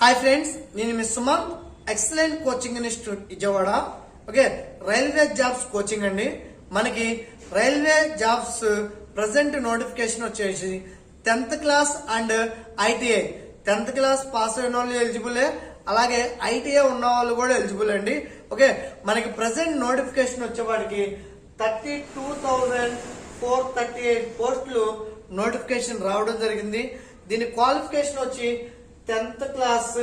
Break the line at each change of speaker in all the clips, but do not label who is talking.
Hi friends నేను Miss Sumanth excellent coaching institute Vijayawada okay railway jobs coaching అండి. మనకి railway jobs present notification వచ్చేసి tenth class and ITI tenth class pass అయిన వాళ్ళు ఎలిజిబులే అలాగే ITI ఉన్న వాళ్ళు కూడా ఎలిజిబుల్ అండి. ఓకే మనకి ప్రజెంట్ నోటిఫికేషన్ వచ్చేవాడికి thirty two thousand four thirty eight పోస్టులు నోటిఫికేషన్ రావడం జరిగింది. దీని క్వాలిఫికేషన్ వచ్చి టెన్త్ క్లాస్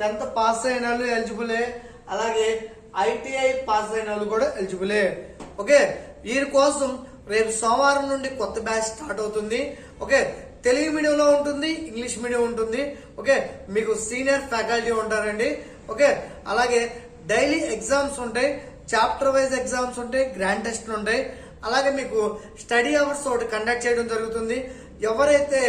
టెన్త్ పాస్ అయిన వాళ్ళు ఎలిజిబులే. అలాగే ఐటీఐ పాస్ అయిన వాళ్ళు కూడా ఎలిజిబులే. ఓకే? వీరి కోసం రేపు సోమవారం నుండి కొత్త బ్యాచ్ స్టార్ట్ అవుతుంది. ఓకే? తెలుగు మీడియంలో ఉంటుంది ఇంగ్లీష్ మీడియం ఉంటుంది. ఓకే? మీకు సీనియర్ ఫ్యాకల్టీ ఉంటారండి. ఓకే? అలాగే డైలీ ఎగ్జామ్స్ ఉంటాయి చాప్టర్ వైజ్ ఎగ్జామ్స్ ఉంటాయి గ్రాండ్ టెస్ట్లు ఉంటాయి. అలాగే మీకు స్టడీ అవర్స్ ఒకటి కండక్ట్ చేయడం జరుగుతుంది. ఎవరైతే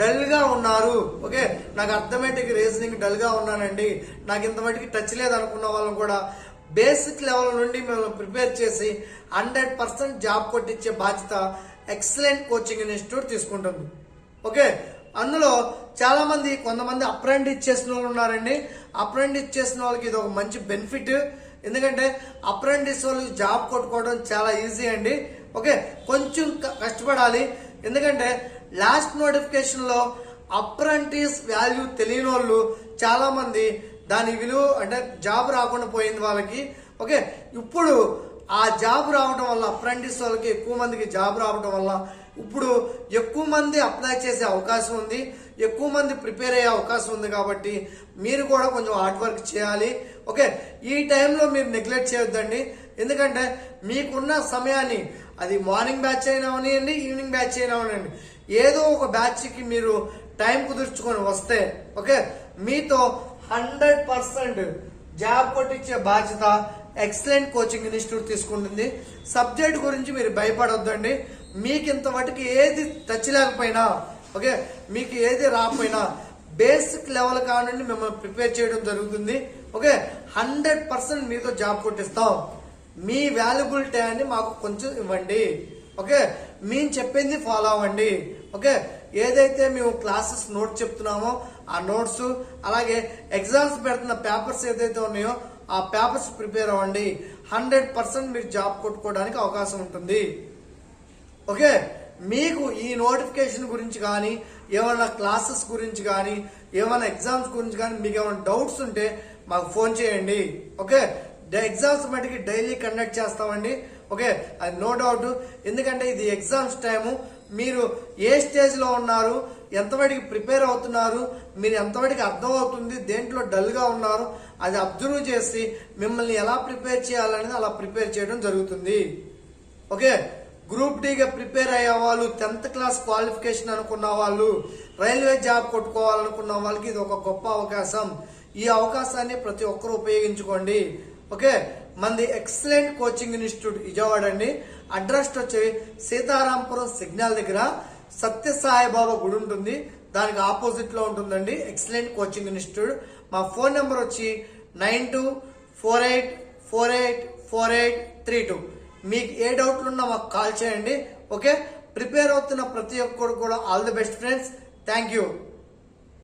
డల్గా ఉన్నారు ఓకే నాకు అర్థమేటిక్ రీజనింగ్ డల్గా ఉన్నానండి నాకు ఇంత మటుకి టచ్ లేదు అనుకున్న వాళ్ళని కూడా బేసిక్ లెవెల్ నుండి మిమ్మల్ని ప్రిపేర్ చేసి హండ్రెడ్ పర్సెంట్ జాబ్ కొట్టించే బాధ్యత ఎక్సలెంట్ కోచింగ్ ఇన్స్టిట్యూట్ తీసుకుంటుంది. ఓకే అందులో చాలా మంది కొంతమంది అప్రెంటిస్ చేసిన వాళ్ళు ఉన్నారండి. అప్రెంటిస్ చేసిన వాళ్ళకి ఇది ఒక మంచి బెనిఫిట్ ఎందుకంటే అప్రెంటిస్ వాళ్ళు జాబ్ కొట్టుకోవడం చాలా ఈజీ అండి. ఓకే కొంచెం క- కష్టపడాలి. ఎందుకంటే లాస్ట్ నోటిఫికేషన్లో అప్రెంటిస్ వాల్యూ తెలియని వాళ్ళు చాలా మంది దాని విలువ అంటే జాబ్ రాకుండా పోయింది వాళ్ళకి. ఓకే ఇప్పుడు ఆ జాబ్ రావడం వల్ల అప్రెంటిస్ వాళ్ళకి ఎక్కువ మందికి జాబ్ రావడం వల్ల ఇప్పుడు ఎక్కువ మంది అప్లై చేసే అవకాశం ఉంది. ఎక్కువ మంది ప్రిపేర్ అయ్యే అవకాశం ఉంది కాబట్టి మీరు కూడా కొంచెం హార్డ్ వర్క్ చేయాలి. ఓకే ఈ టైంలో మీరు నెగ్లెక్ట్ చేయొద్దండి. ఎందుకంటే మీకున్న సమయాన్ని అది మార్నింగ్ బ్యాచ్ అయినా అవనివ్వండి ఈవినింగ్ బ్యాచ్ అయినా అవనివ్వండి ఏదో ఒక బ్యాచ్కి మీరు టైం కుదుర్చుకొని వస్తే ఓకే? మీతో హండ్రెడ్ పర్సెంట్ జాబ్ కొట్టించే బాధ్యత ఎక్సలెంట్ కోచింగ్ ఇన్స్టిట్యూట్ తీసుకుంటుంది. సబ్జెక్ట్ గురించి మీరు భయపడొద్దండి. మీకు ఇంతవరకు ఏది టచ్ లేకపోయినా ఓకే? మీకు ఏది రాకపోయినా బేసిక్ లెవెల్ కానుండి మిమ్మల్ని ప్రిపేర్ చేయడం జరుగుతుంది ఓకే? హండ్రెడ్ పర్సెంట్ మీతో జాబ్ కొట్టిస్తాం. మీ వాల్యుబుల్ టైంని మాకు కొంచెం ఇవ్వండి. ఓకే? మేము చెప్పింది ఫాలో అవ్వండి. ఓకే? ఏదైతే మేము క్లాసెస్ నోట్ చెప్తున్నామో ఆ నోట్స్ అలాగే ఎగ్జామ్స్ పెడుతున్న పేపర్స్ ఏదైతే ఉన్నాయో ఆ పేపర్స్ ప్రిపేర్ అవ్వండి. హండ్రెడ్ పర్సెంట్ మీరు జాబ్ కొట్టుకోవడానికి అవకాశం ఉంటుంది. ఓకే? మీకు ఈ నోటిఫికేషన్ గురించి కానీ ఏమైనా క్లాసెస్ గురించి కానీ ఏమైనా ఎగ్జామ్స్ గురించి కానీ మీకు ఏమైనా డౌట్స్ ఉంటే మాకు ఫోన్ చేయండి. ఓకే? ఎగ్జామ్స్ మటుకి డైలీ కండక్ట్ చేస్తామండి. ఓకే అది నో డౌట్ ఎందుకంటే ఇది ఎగ్జామ్స్ టైము మీరు ఏ స్టేజ్లో ఉన్నారు ఎంతవరకు ప్రిపేర్ అవుతున్నారు మీరు ఎంతవరకు అర్థం అవుతుంది దేంట్లో డల్గా ఉన్నారు అది అబ్జర్వ్ చేసి మిమ్మల్ని ఎలా ప్రిపేర్ చేయాలనేది అలా ప్రిపేర్ చేయడం జరుగుతుంది. ఓకే గ్రూప్ డిగా ప్రిపేర్ అయ్యే వాళ్ళు టెన్త్ క్లాస్ క్వాలిఫికేషన్ అనుకున్న వాళ్ళు రైల్వే జాబ్ కొట్టుకోవాలనుకున్న వాళ్ళకి ఇది ఒక గొప్ప అవకాశం. ఈ అవకాశాన్ని ప్రతి ఒక్కరూ ఉపయోగించుకోండి. ఓకే? మంది ఎక్సలెంట్ కోచింగ్ ఇన్స్టిట్యూట్ విజయవాడ అండి. అడ్రస్ వచ్చి సీతారాంపురం సిగ్నల్ దగ్గర సత్య సాయిబాబా గుడి ఉంటుంది. దానికి ఆపోజిట్లో ఉంటుందండి ఎక్సలెంట్ కోచింగ్ ఇన్స్టిట్యూట్. మా ఫోన్ నెంబర్ వచ్చి nine two four eight four eight four eight three two. మీకు ఏ డౌట్లు ఉన్నా మాకు కాల్ చేయండి. ఓకే? ప్రిపేర్ అవుతున్న ప్రతి ఒక్కరు కూడా all the best friends. Thank you.